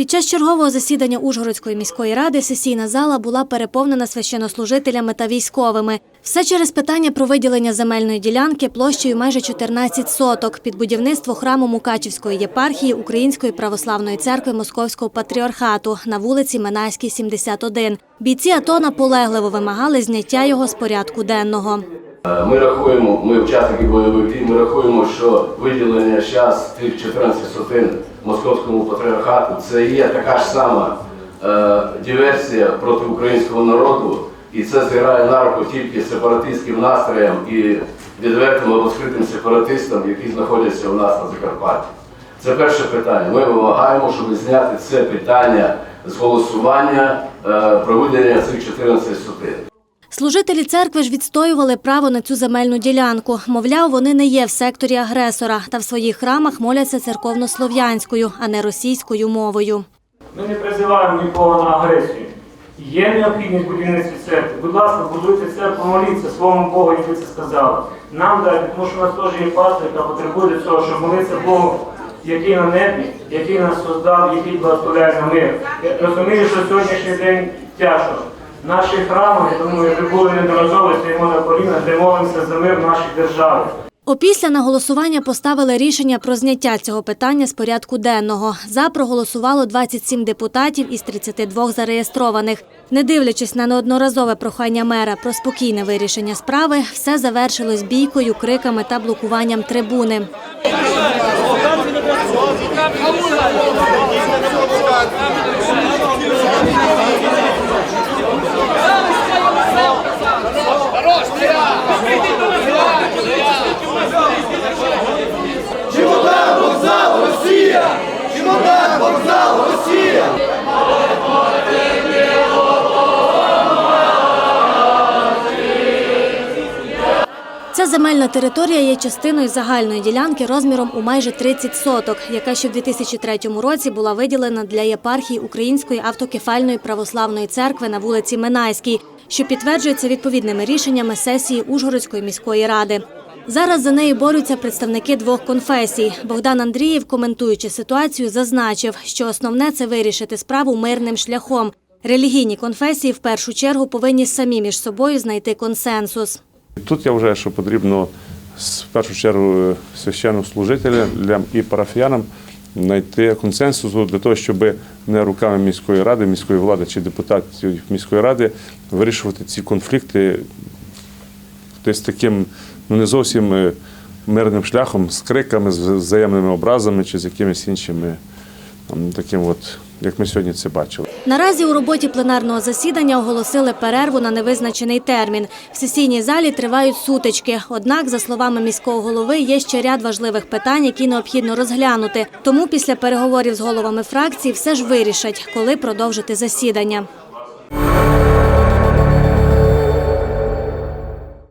Під час чергового засідання Ужгородської міської ради сесійна зала була переповнена священнослужителями та військовими. Все через питання про виділення земельної ділянки площею майже 14 соток під будівництво храму Мукачівської єпархії Української православної церкви Московського патріархату на вулиці Минайській, 71. Бійці АТО наполегливо вимагали зняття його з порядку денного. Е, Ми рахуємо, ми учасники бойових дій, ми рахуємо, що виділення зараз тих 14 сотин московському патріархату це є така ж сама е, диверсія проти українського народу, і це зіграє на руку тільки сепаратистським настроям і відвертим або скритим сепаратистам, які знаходяться у нас на Закарпатті. Це перше питання. Ми вимагаємо, щоб зняти це питання з голосування е, про цих 14 сотин. Служителі церкви ж відстоювали право на цю земельну ділянку. Мовляв, вони не є в секторі агресора та в своїх храмах моляться церковнослов'янською, а не російською мовою. Ми не призиваємо нікого на агресію. Є необхідність будівництва церкви. Будь ласка, будуйте церкву, моліться своєму Богу, як ви це сказали. Нам дайте, тому що у нас теж є пастор, яка потребує цього, щоб молитися Богу, який на небі, який нас создав, який благословляє на мир. Я розумію, що сьогоднішній день тяжко. Наші храми, я думаю, ви були неодноразово, стоїмо на колінах, де молимося за мир нашій державі. Опісля на голосування поставили рішення про зняття цього питання з порядку денного. За проголосувало 27 депутатів із 32 зареєстрованих. Не дивлячись на неодноразове прохання мера про спокійне вирішення справи, все завершилось бійкою, криками та блокуванням трибуни. Ця земельна територія є частиною загальної ділянки розміром у майже 30 соток, яка ще в 2003 році була виділена для єпархії Української автокефальної православної церкви на вулиці Минайській, що підтверджується відповідними рішеннями сесії Ужгородської міської ради. Зараз за нею борються представники двох конфесій. Богдан Андрієв, коментуючи ситуацію, зазначив, що основне це вирішити справу мирним шляхом. Релігійні конфесії в першу чергу повинні самі між собою знайти консенсус. Тут я вважаю, що потрібно в першу чергу священнослужителям і парафіянам знайти консенсус для того, щоб не руками міської ради, міської влади чи депутатів міської ради вирішувати ці конфлікти десь таким ну не зовсім е, мирним шляхом, з криками, з взаємними образами чи з якимись іншими таким, от, як ми сьогодні це бачили. Наразі у роботі пленарного засідання оголосили перерву на невизначений термін. В сесійній залі тривають сутички. Однак, за словами міського голови, є ще ряд важливих питань, які необхідно розглянути. Тому після переговорів з головами фракції все ж вирішать, коли продовжити засідання.